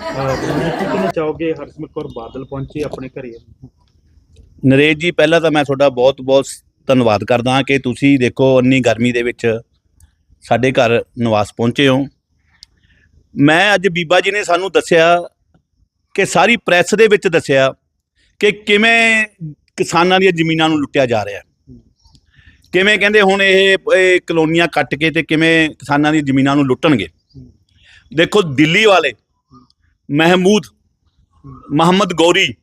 ਕੀ ਚਾਹੋਗੇ ਹਰਸਿਮਰਤ ਕੌਰ ਬਾਦਲ ਪਹੁੰਚੀ ਆਪਣੇ ਘਰੇ? ਨਰੇਸ਼ ਜੀ, ਪਹਿਲਾਂ ਤਾਂ ਮੈਂ ਤੁਹਾਡਾ ਬਹੁਤ-ਬਹੁਤ ਧੰਨਵਾਦ ਕਰਦਾ ਹਾਂ ਕਿ ਤੁਸੀਂ ਦੇਖੋ ਇੰਨੀ ਗਰਮੀ ਦੇ ਵਿੱਚ ਸਾਡੇ ਘਰ ਨਿਵਾਸ ਪਹੁੰਚੇ ਹੋ। ਮੈਂ ਅੱਜ ਬੀਬਾ ਜੀ ਨੇ ਸਾਨੂੰ ਦੱਸਿਆ ਕਿ ਸਾਰੀ ਪ੍ਰੈਸ ਦੇ ਵਿੱਚ ਦੱਸਿਆ ਕਿ ਕਿਵੇਂ ਕਿਸਾਨਾਂ ਦੀਆਂ ਜ਼ਮੀਨਾਂ ਨੂੰ ਲੁੱਟਿਆ ਜਾ ਰਿਹਾ। ਕਿਵੇਂ ਕਹਿੰਦੇ ਹੁਣ ਇਹ ਕਲੋਨੀਆਂ ਕੱਟ ਕੇ ਤੇ ਕਿਵੇਂ ਕਿਸਾਨਾਂ ਦੀਆਂ ਜ਼ਮੀਨਾਂ ਨੂੰ ਲੁੱਟਣਗੇ। ਦੇਖੋ ਦਿੱਲੀ ਵਾਲੇ ਮਹਿਮੂਦ, ਮੁਹੰਮਦ ਗੌਰੀ,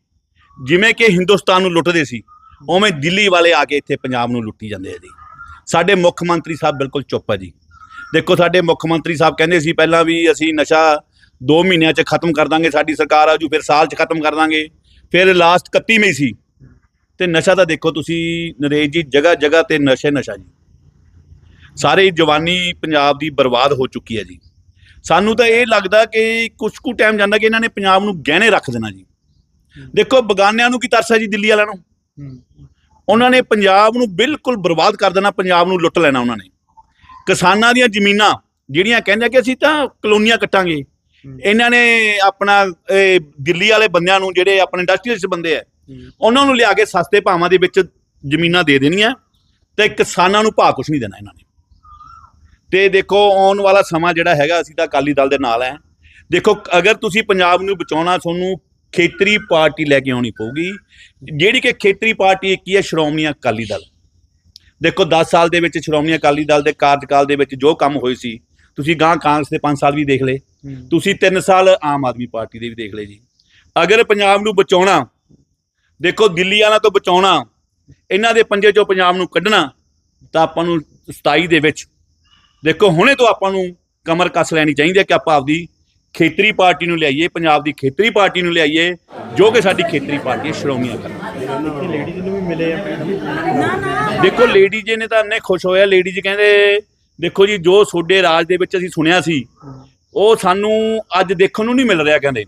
ਜਿਵੇਂ ਕਿ ਹਿੰਦੁਸਤਾਨ ਨੂੰ ਲੁੱਟਦੇ ਸੀ, ਉਵੇਂ ਦਿੱਲੀ ਵਾਲੇ ਆ ਕੇ ਇੱਥੇ ਪੰਜਾਬ ਨੂੰ ਲੁੱਟੀ ਜਾਂਦੇ ਆ ਜੀ। ਸਾਡੇ ਮੁੱਖ ਮੰਤਰੀ ਸਾਹਿਬ ਬਿਲਕੁਲ ਚੁੱਪ ਆ ਜੀ। ਦੇਖੋ, ਸਾਡੇ ਮੁੱਖ ਮੰਤਰੀ ਸਾਹਿਬ ਕਹਿੰਦੇ ਸੀ ਪਹਿਲਾਂ ਵੀ ਅਸੀਂ ਨਸ਼ਾ 2 ਮਹੀਨਿਆਂ 'ਚ ਖਤਮ ਕਰ ਦਾਂਗੇ, ਸਾਡੀ ਸਰਕਾਰ ਆਜੂ, ਫਿਰ ਸਾਲ 'ਚ ਖਤਮ ਕਰ ਦਾਂਗੇ। ਫਿਰ ਲਾਸਟ 31 ਮਈ ਸੀ। ਤੇ ਨਸ਼ਾ ਤਾਂ ਦੇਖੋ ਤੁਸੀਂ ਨਰੇਸ਼ ਜੀ, ਜਗ੍ਹਾ ਜਗ੍ਹਾ ਤੇ ਨਸ਼ੇ, ਨਸ਼ਾ ਜੀ। ਸਾਰੇ ਜਵਾਨੀ ਪੰਜਾਬ ਦੀ ਬਰਬਾਦ ਹੋ ਚੁੱਕੀ ਹੈ ਜੀ। ਸਾਨੂੰ ਤਾਂ ਇਹ ਲੱਗਦਾ ਕਿ ਕੁਝ ਕੁ ਟਾਈਮ ਜਾਂਦਾ ਕਿ ਇਹਨਾਂ ਨੇ ਪੰਜਾਬ ਨੂੰ ਗਹਿਣੇ ਰੱਖ ਦੇਣਾ ਜੀ। ਦੇਖੋ ਬਗਾਨਿਆਂ ਨੂੰ ਕੀ ਤਰਸ ਹੈ ਜੀ ਦਿੱਲੀ ਵਾਲਿਆਂ ਨੂੰ? ਉਹਨਾਂ ਨੇ ਪੰਜਾਬ ਨੂੰ ਬਿਲਕੁਲ ਬਰਬਾਦ ਕਰ ਦੇਣਾ ਪੰਜਾਬ ਨੂੰ ਲੁੱਟ ਲੈਣਾ ਉਹਨਾਂ ਨੇ। ਕਿਸਾਨਾਂ ਦੀਆਂ ਜ਼ਮੀਨਾਂ ਜਿਹੜੀਆਂ ਕਹਿੰਦੇ ਕਿ ਅਸੀਂ ਤਾਂ ਕਲੋਨੀਆਂ ਕੱਟਾਂਗੇ। ਇਹਨਾਂ ਨੇ ਆਪਣਾ ਇਹ ਦਿੱਲੀ ਵਾਲੇ ਬੰਦਿਆਂ ਨੂੰ ਜਿਹੜੇ ਆਪਣੇ ਇੰਡਸਟਰੀਅਲਿਸਟ ਬੰਦੇ ਆ ਉਹਨਾਂ ਨੂੰ ਲਿਆ ਕੇ ਸਸਤੇ ਭਾਵਾਂ ਦੇ ਵਿੱਚ ਜ਼ਮੀਨਾਂ ਦੇ ਦੇਣੀਆਂ ਤੇ ਕਿਸਾਨਾਂ ਨੂੰ ਭਾਅ ਕੁਛ ਨਹੀਂ ਦੇਣਾ ਇਹਨਾਂ ਨੇ। ਤੇ ਦੇਖੋ ਆਉਣ ਵਾਲਾ ਸਮਾਂ ਜਿਹੜਾ ਹੈਗਾ ਅਸੀਂ ਤਾਂ ਅਕਾਲੀ ਦਲ ਦੇ ਨਾਲ ਹੈ ਦੇਖੋ ਅਗਰ ਤੁਸੀਂ ਪੰਜਾਬ ਨੂੰ ਬਚਾਉਣਾ ਤੁਹਾਨੂੰ ਖੇਤਰੀ ਪਾਰਟੀ ਲੈ ਕੇ ਆਉਣੀ ਪਊਗੀ। ਜਿਹੜੀ ਕਿ ਖੇਤਰੀ ਪਾਰਟੀ ਇੱਕ ਹੀ ਹੈ ਸ਼੍ਰੋਮਣੀ ਅਕਾਲੀ ਦਲ। ਦੇਖੋ 10 ਸਾਲ ਦੇ ਵਿੱਚ ਸ਼੍ਰੋਮਣੀ ਅਕਾਲੀ ਦਲ ਦੇ ਕਾਰਜਕਾਲ ਦੇ ਵਿੱਚ ਜੋ ਕੰਮ ਹੋਏ ਸੀ ਤੁਸੀਂ ਗਾਂ ਕਾਂਗਰਸ ਦੇ 5 ਸਾਲ ਵੀ ਦੇਖ ਲਏ। ਤੁਸੀਂ 3 ਸਾਲ ਆਮ ਆਦਮੀ ਪਾਰਟੀ ਦੇ ਵੀ ਦੇਖ ਲਏ ਜੀ। ਅਗਰ ਪੰਜਾਬ ਨੂੰ ਬਚਾਉਣਾ ਦੇਖੋ ਦਿੱਲੀ ਵਾਲਿਆਂ ਤੋਂ ਬਚਾਉਣਾ ਇਹਨਾਂ ਦੇ ਪੰਜੇ ਚੋਂ ਪੰਜਾਬ ਨੂੰ ਕੱਢਣਾ ਤਾਂ ਆਪਾਂ ਨੂੰ 27 ਦੇ ਵਿੱਚ ਦੇਖੋ, ਹੁਣੇ ਤੋਂ ਆਪਾਂ ਨੂੰ ਕਮਰ ਕੱਸ ਲੈਣੀ ਚਾਹੀਦੀ ਹੈ ਕਿ ਆਪਾਂ ਆਪਦੀ ਖੇਤਰੀ ਪਾਰਟੀ ਨੂੰ ਲਿਆਈਏ, ਪੰਜਾਬ ਦੀ ਖੇਤਰੀ ਪਾਰਟੀ ਨੂੰ ਲਿਆਈਏ, ਜੋ ਕਿ ਸਾਡੀ ਖੇਤਰੀ ਪਾਰਟੀ ਹੈ, ਸ਼੍ਰੋਮਣੀ ਅਕਾਲੀ ਲੇਡੀਜ਼ ਨੂੰ ਵੀ ਮਿਲੇ ਆ ਦੇਖੋ ਲੇਡੀ ਜੀ ਨੇ ਤਾਂ ਇੰਨੇ ਖੁਸ਼ ਹੋਇਆ ਲੇਡੀ ਜੀ ਕਹਿੰਦੇ, ਦੇਖੋ ਜੀ, ਜੋ ਤੁਹਾਡੇ ਰਾਜ ਦੇ ਵਿੱਚ ਅਸੀਂ ਸੁਣਿਆ ਸੀ, ਉਹ ਸਾਨੂੰ ਅੱਜ ਦੇਖਣ ਨੂੰ ਨਹੀਂ ਮਿਲ ਰਿਹਾ, ਕਹਿੰਦੇ।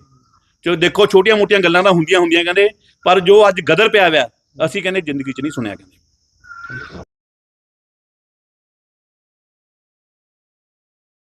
ਜੋ ਦੇਖੋ, ਛੋਟੀਆਂ ਮੋਟੀਆਂ ਗੱਲਾਂ ਤਾਂ ਹੁੰਦੀਆਂ ਹੁੰਦੀਆਂ ਕਹਿੰਦੇ, ਪਰ ਜੋ ਅੱਜ ਗਦਰ ਪਿਆ ਹੋਇਆ, ਅਸੀਂ ਕਹਿੰਦੇ ਜ਼ਿੰਦਗੀ 'ਚ ਨਹੀਂ ਸੁਣਿਆ, ਕਹਿੰਦੇ।